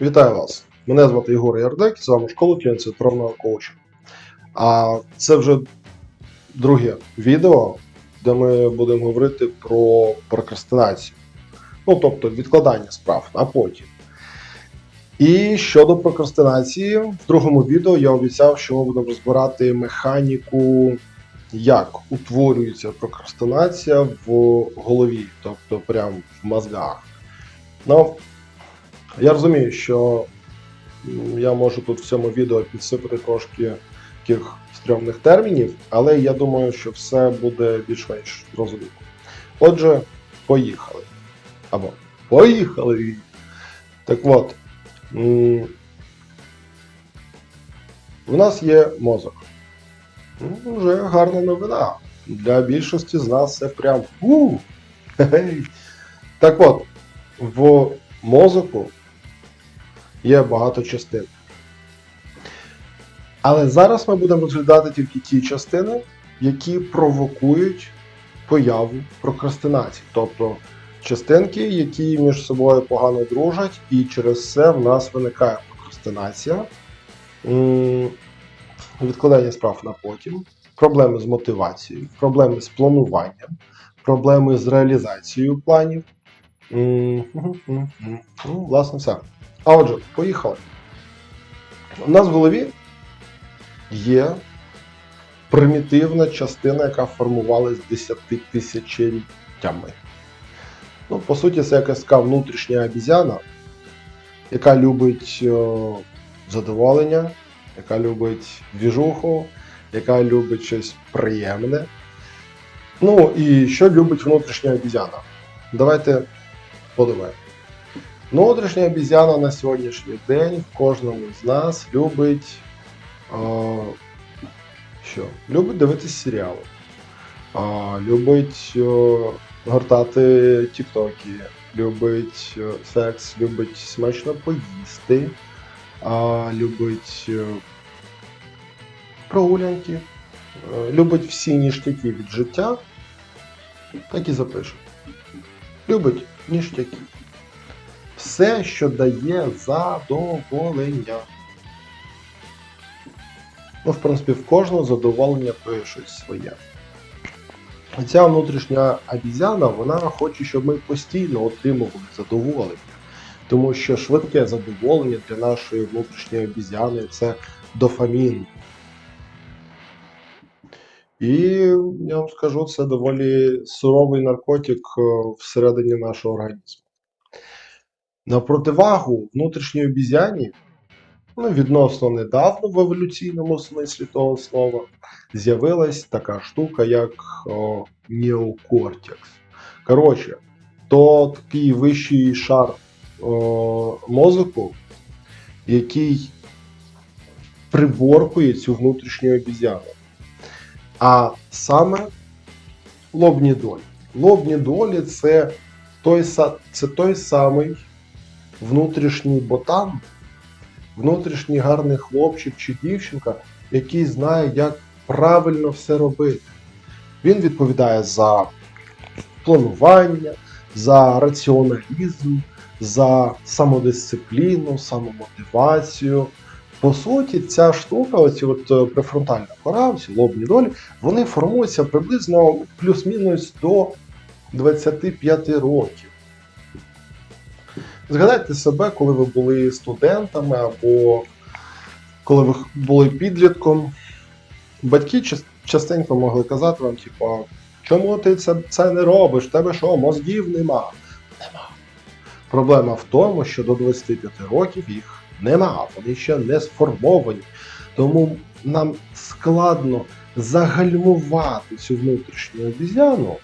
Вітаю вас! Мене звати Ігор Ярдек, з вами школа кінцентровного коучу. А це вже друге відео, де ми будемо говорити про прокрастинацію. Ну, тобто відкладання справ на потім. І щодо прокрастинації, в другому відео я обіцяв, що ми будемо розбирати механіку, як утворюється прокрастинація в голові, тобто прямо в мозгах. Ну, я розумію, що я можу тут в цьому відео підсипати трошки таких стрьомних термінів, але я думаю, що все буде більш-менш зрозуміло. Отже, поїхали. Або поїхали. Так от. У нас є мозок. Ну, Вже гарна новина. Для більшості з нас це прям у. Так от, в мозоку є багато частин. Але зараз ми будемо розглядати тільки ті частини, які провокують появу прокрастинації. Тобто частинки, які між собою погано дружать, і через це в нас виникає прокрастинація, відкладання справ на потім, проблеми з мотивацією, проблеми з плануванням, проблеми з реалізацією планів. Ну, власне, все. А отже, поїхали. У нас в голові є примітивна частина, яка формувалась 10 тисячоліттями. Ну, по суті, це якась така внутрішня обізяна, яка любить о, задоволення, яка любить двіжуху, яка любить щось приємне. Ну і що любить внутрішня обізяна? Давайте подумаємо. Внутрішня обізяна на сьогоднішній день в кожному з нас любить. А, що? Любить дивитися серіали. А, любить о, гортати тіктоки, любить о, секс, любить смачно поїсти, а, любить о, прогулянки, е, любить всі ніштяки від життя. Так і запишу. Любить ніштяки. Все, що дає задоволення. Ну, в принципі, в кожного задоволення то є щось своє. Ця внутрішня обізяна, вона хоче, щоб ми постійно отримували задоволення. Тому що швидке задоволення для нашої внутрішньої обізяни це дофамін. І я вам скажу, це доволі суровий наркотик е, всередині нашого організму. На противагу внутрішній обізяні, ну, відносно недавно в еволюційному смислі того слова, з'явилась така штука, як о, неокортекс. Коротше, то такий вищий шар о, мозку, який приборкує цю внутрішню обізяну. А саме лобні долі. Лобні долі це той, це той самий внутрішній ботан, внутрішній гарний хлопчик чи дівчинка, який знає, як правильно все робити. Він відповідає за планування, за раціоналізм, за самодисципліну, самомотивацію. По суті, ця штука, оці от е, префронтальна кора, ці лобні долі, вони формуються приблизно плюс-мінус до 25 років. Згадайте себе, коли ви були студентами або коли ви були підлітком. Батьки частенько могли казати вам, типу, чому ти це, це не робиш? Тебе що, мозгів нема? Нема. Проблема в тому, що до 25 років їх нема, вони ще не сформовані. Тому нам складно загальмувати цю внутрішню обізяну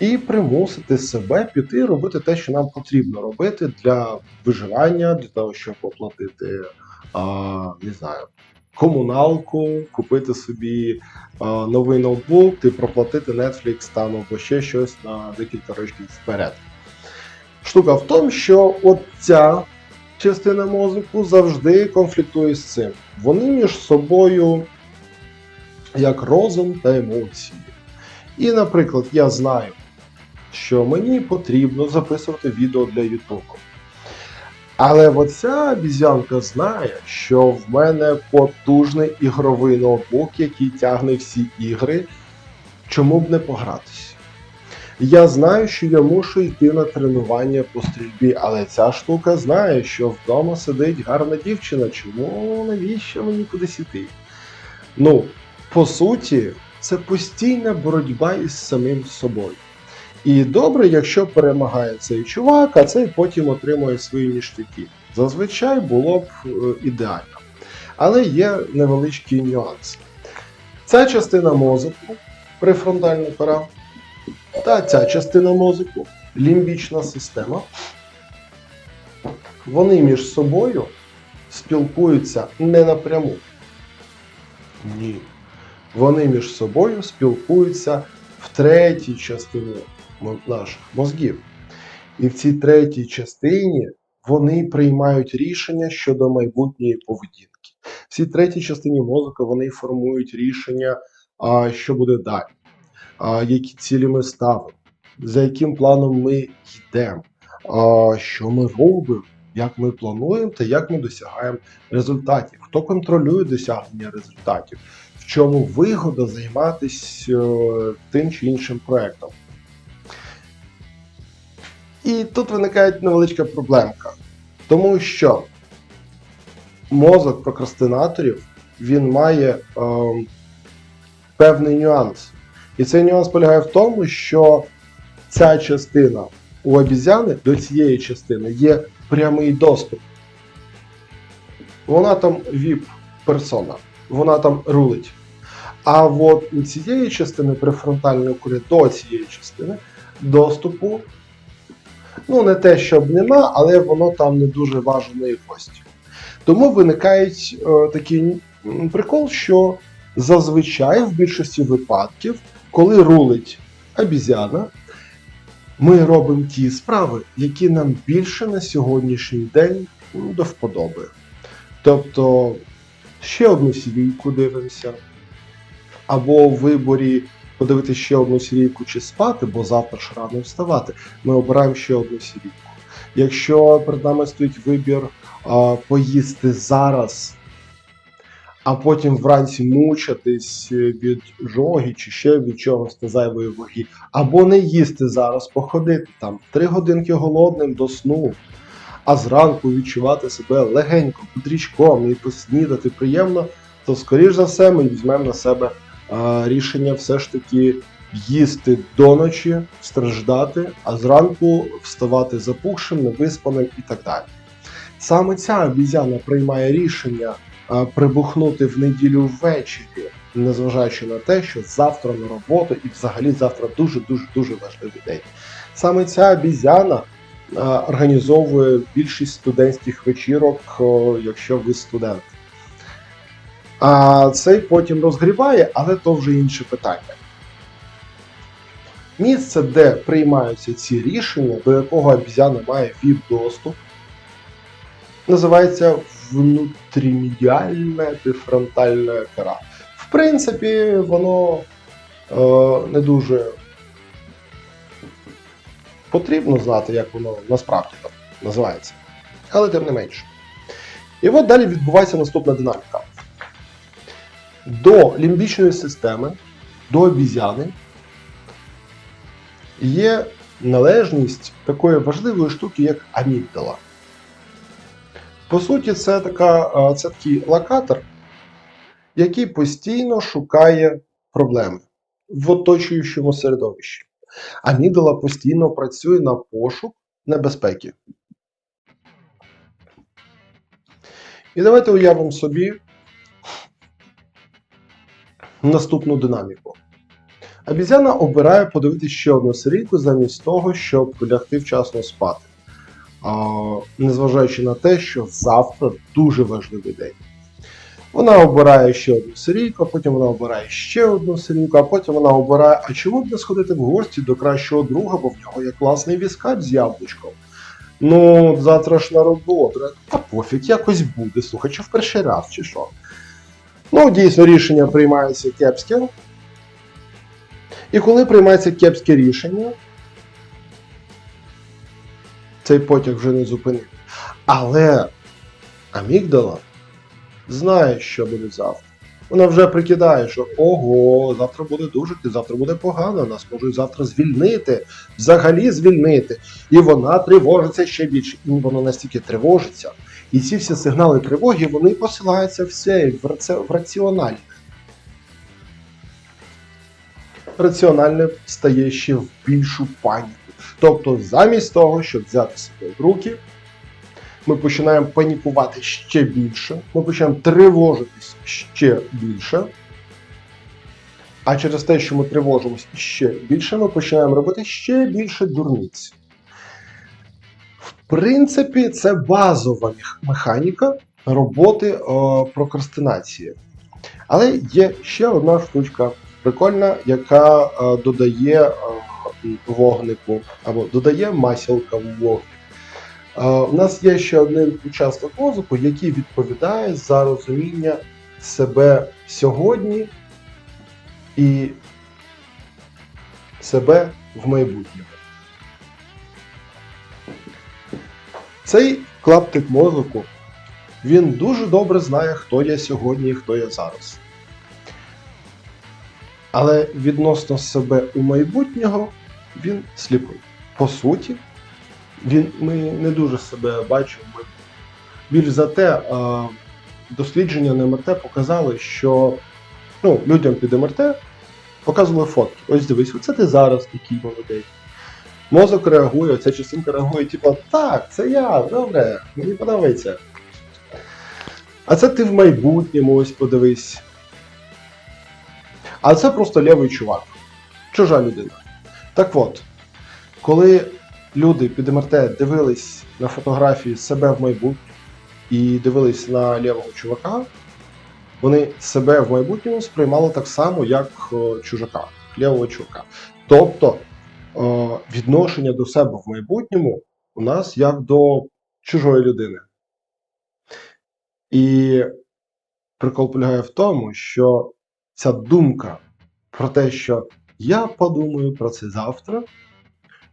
і примусити себе піти робити те, що нам потрібно робити для виживання, для того, щоб оплатити, а, не знаю, комуналку, купити собі а, новий ноутбук і проплатити Netflix там або ще щось на декілька років вперед. Штука в тому, що от ця частина мозку завжди конфліктує з цим. Вони між собою як розум та емоції. І, наприклад, я знаю, що мені потрібно записувати відео для YouTube. Але оця обізянка знає, що в мене потужний ігровий ноутбук, який тягне всі ігри. Чому б не погратися? Я знаю, що я мушу йти на тренування по стрільбі, але ця штука знає, що вдома сидить гарна дівчина. Чому навіщо мені кудись іти? Ну, по суті, це постійна боротьба із самим собою. І добре, якщо перемагає цей чувак, а цей потім отримує свої ніштяки. Зазвичай було б е, ідеально. Але є невеличкий нюанс. Ця частина мозку, префронтальна кора, та ця частина мозку, лімбічна система, вони між собою спілкуються не напряму. Ні. Вони між собою спілкуються в третій частині наших мозгів. І в цій третій частині вони приймають рішення щодо майбутньої поведінки. В цій третій частині мозку вони формують рішення, що буде далі, які цілі ми ставимо, за яким планом ми йдемо, що ми робимо, як ми плануємо та як ми досягаємо результатів. Хто контролює досягнення результатів, в чому вигода займатися е, тим чи іншим проектом. І тут виникає невеличка проблемка. Тому що мозок прокрастинаторів він має ем, певний нюанс. І цей нюанс полягає в тому, що ця частина у обізяни до цієї частини є прямий доступ. Вона там VIP-персона, вона там рулить. А от у цієї частини префронтальної кулі до цієї частини доступу Ну, не те, щоб нема, але воно там не дуже важеної гості. Тому виникає е, такий прикол, що зазвичай в більшості випадків, коли рулить обізяна, ми робимо ті справи, які нам більше на сьогоднішній день м, до вподоби. Тобто ще одну сірійку дивимося, або у виборі подивитися ще одну сірійку чи спати, бо завтра ж рано вставати, ми обираємо ще одну сірійку. Якщо перед нами стоїть вибір а, поїсти зараз, а потім вранці мучитись від жоги чи ще від чогось та зайвої ваги, або не їсти зараз, походити там 3 годинки голодним до сну, а зранку відчувати себе легенько, подрічком і поснідати приємно, то скоріш за все ми візьмемо на себе рішення все ж таки їсти до ночі, страждати, а зранку вставати запухшим, невиспаним і так далі. Саме ця обізяна приймає рішення прибухнути в неділю ввечері, незважаючи на те, що завтра на роботу і взагалі завтра дуже дуже дуже важливий день. Саме ця обізяна організовує більшість студентських вечірок, якщо ви студент. А цей потім розгріває, але то вже інше питання. Місце, де приймаються ці рішення, до якого обізяна має VIP-доступ, називається внутрімедіальна префронтальна кора. В принципі, воно е, не дуже потрібно знати, як воно насправді там називається. Але тим не менше. І от далі відбувається наступна динаміка. До лімбічної системи, до обізяни є належність такої важливої штуки, як амігдала. По суті, це, така, це такий локатор, який постійно шукає проблеми в оточуючому середовищі. Амігдала постійно працює на пошук небезпеки. І давайте уявимо собі наступну динаміку. Обізяна обирає подивитися ще одну серійку замість того, щоб лягти вчасно спати. А, незважаючи на те, що завтра дуже важливий день. Вона обирає ще одну серійку, потім вона обирає ще одну серійку, а потім вона обирає, а чому б не сходити в гості до кращого друга, бо в нього є класний віскач з яблучком. Ну, завтра ж на роботу. Та пофіг, якось буде. Слухай, чи в перший раз, чи що. Ну, дійсно, рішення приймається кепське. І коли приймається кепське рішення, цей потяг вже не зупинити. Але амігдала знає, що буде завтра. Вона вже прикидає, що ого, завтра буде дуже, завтра буде погано, нас можуть завтра звільнити, взагалі звільнити. І вона тривожиться ще більше. І вона настільки тривожиться. І ці всі сигнали тривоги вони посилаються в в, раціональне. Раціональне стає ще в більшу паніку. Тобто, замість того, щоб взяти себе в руки, ми починаємо панікувати ще більше, ми починаємо тривожитись ще більше. А через те, що ми тривожимося ще більше, ми починаємо робити ще більше дурниць. Принципі, це базова механіка роботи е, прокрастинації. Але є ще одна штучка прикольна, яка е, додає е, вогнику або додає масілка в вогник. Е, У нас є ще один учасник мозку, який відповідає за розуміння себе сьогодні і себе в майбутньому. Цей клаптик мозку він дуже добре знає, хто я сьогодні і хто я зараз. Але відносно себе у майбутнього він сліпий. По суті, він, ми не дуже себе бачимо. Більш за те, дослідження на МРТ показали, що ну, людям під МРТ показували фотки. Ось дивись, оце ти зараз такий молодий. Мозок реагує, ця частинка реагує, типу, так, це я, добре, мені подобається. А це ти в майбутньому, ось подивись. А це просто лівий чувак. Чужа людина. Так от, коли люди під МРТ дивились на фотографії себе в майбутньому і дивились на лівого чувака, вони себе в майбутньому сприймали так само, як е, чужака, лівого чувака. Тобто відношення до себе в майбутньому у нас як до чужої людини. І прикол полягає в тому, що ця думка про те, що я подумаю про це завтра,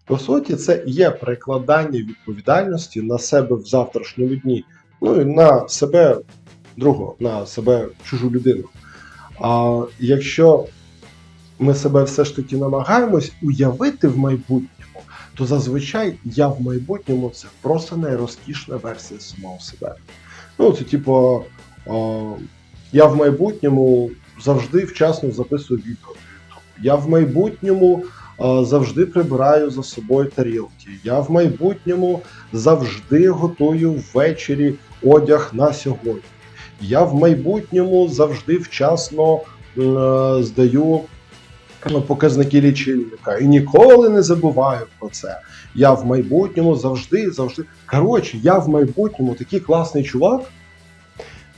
по суті, це є перекладання відповідальності на себе в завтрашньому дні, ну і на себе другого, на себе чужу людину. А якщо ми себе все ж таки намагаємось уявити в майбутньому, то зазвичай я в майбутньому це просто найрозкішна версія самого себе. Ну, це типу, о, я в майбутньому завжди вчасно записую відео. Я в майбутньому е, завжди прибираю за собою тарілки. Я в майбутньому завжди готую ввечері одяг на сьогодні. Я в майбутньому завжди вчасно е, здаю показники лічильника і ніколи не забуваю про це. Я в майбутньому завжди, завжди. Коротше, я в майбутньому такий класний чувак.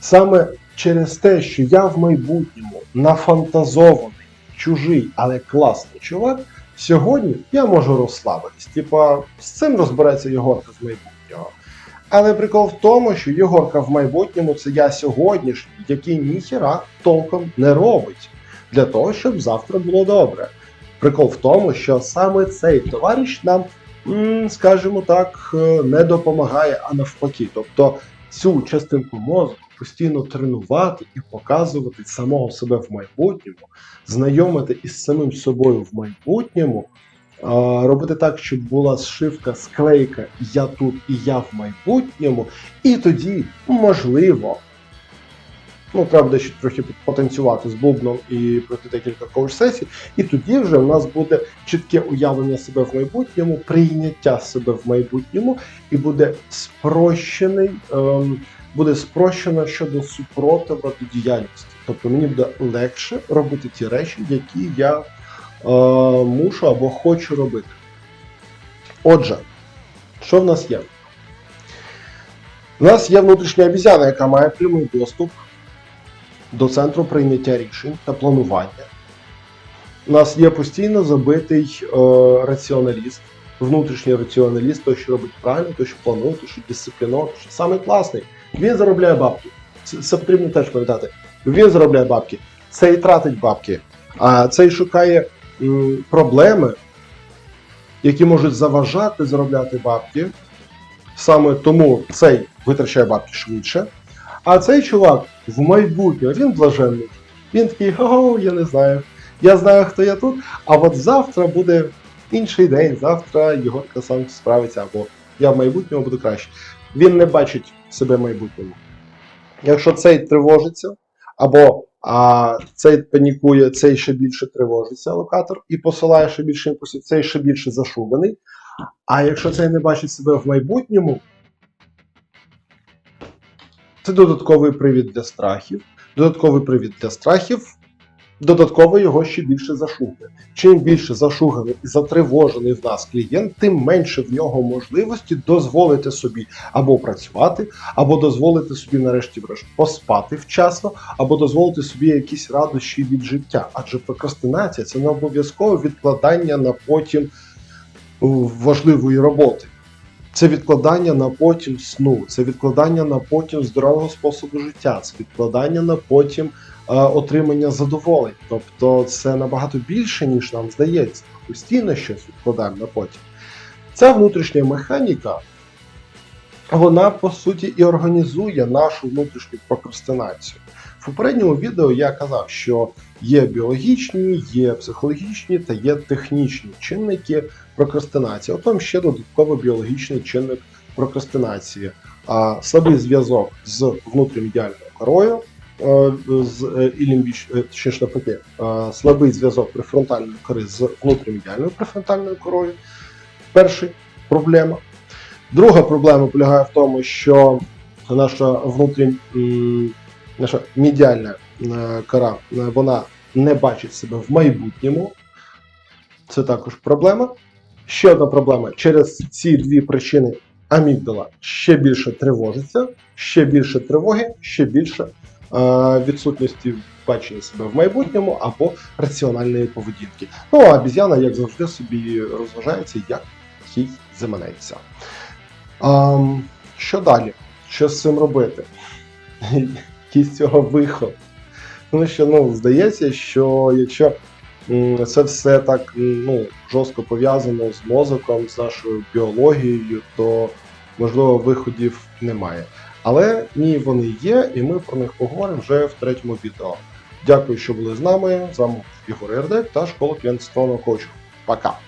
Саме через те, що я в майбутньому нафантазований, чужий, але класний чувак, сьогодні я можу розслабитись. Типа, з цим розбереться Єгорка з майбутнього. Але прикол в тому, що Єгорка в майбутньому це я сьогоднішній, який ніхіра толком не робить для того, щоб завтра було добре. Прикол в тому, що саме цей товариш нам, скажімо так, е, не допомагає, а навпаки. Тобто цю частинку мозку постійно тренувати і показувати самого себе в майбутньому, знайомити із самим собою в майбутньому, робити так, щоб була зшивка, склейка Я тут і я в майбутньому, і тоді, можливо, ну, треба буде ще трохи потанцювати з бубном і пройти декілька коуч-сесій, і тоді вже у нас буде чітке уявлення себе в майбутньому, прийняття себе в майбутньому, і буде спрощений. Ем, буде спрощено щодо супротива до діяльності. Тобто мені буде легше робити ті речі, які я е, мушу або хочу робити. Отже, що в нас є? У нас є внутрішня обізяна, яка має прямий доступ до центру прийняття рішень та планування. У нас є постійно забитий е, раціоналіст, внутрішній раціоналіст, той, що робить правильно, той, що планує, той, що дисципліновано, той, що самий класний. Він заробляє бабки. Це, це потрібно теж пам'ятати. Він заробляє бабки, цей тратить бабки, а цей шукає м, проблеми, які можуть заважати заробляти бабки, саме тому цей витрачає бабки швидше. А цей чувак в майбутньому він блаженний. Він такий, ого, я не знаю. Я знаю, хто я тут. А от завтра буде інший день, завтра Єгорка сам справиться, або я в майбутньому буду краще. Він не бачить себе в майбутньому. Якщо цей тривожиться, або а, цей панікує, цей ще більше тривожиться локатор і посилає ще більше імпульсів, цей ще більше зашуганий. А якщо цей не бачить себе в майбутньому, це додатковий привід для страхів. Додатковий привід для страхів, додатково його ще більше зашугає. Чим більше зашуганий і затривожений в нас клієнт, тим менше в нього можливості дозволити собі або працювати, або дозволити собі, нарешті, врешті, поспати вчасно, або дозволити собі якісь радощі від життя. Адже прокрастинація це не обов'язково відкладання на потім важливої роботи. Це відкладання на потім сну, це відкладання на потім здорового способу життя, це відкладання на потім е, отримання задоволень. Тобто це набагато більше, ніж нам здається. Постійно щось відкладаємо на потім. Ця внутрішня механіка, вона по суті і організує нашу внутрішню прокрастинацію. В попередньому відео я казав, що є біологічні, є психологічні та є технічні чинники прокрастинації. Отом ще додатково біологічний чинник прокрастинації. А слабий зв'язок з внутрімедіальною корою, е, з е, і е, точніше слабий зв'язок префронтальної кори з внутрімедіальною префронтальною корою. Перший проблема. Друга проблема полягає в тому, що наша внутрі, м, наша медіальна е, кора е, вона не бачить себе в майбутньому. Це також проблема. Ще одна проблема. Через ці дві причини амігдала ще більше тривожиться, ще більше тривоги, ще більше е, відсутності бачення себе в майбутньому або раціональної поведінки. Ну а обіз'яна, як завжди, собі розважається, як їй заманеться. А, що далі? Що з цим робити? Який з цього виход? Тому що ну, здається, що якщо це все так ну, жорстко пов'язано з мозоком, з нашою біологією, то можливо виходів немає. Але ні, вони є, і ми про них поговоримо вже в третьому відео. Дякую, що були з нами. З вами Ігор Ердек та школа клієнтського коучу. Пока!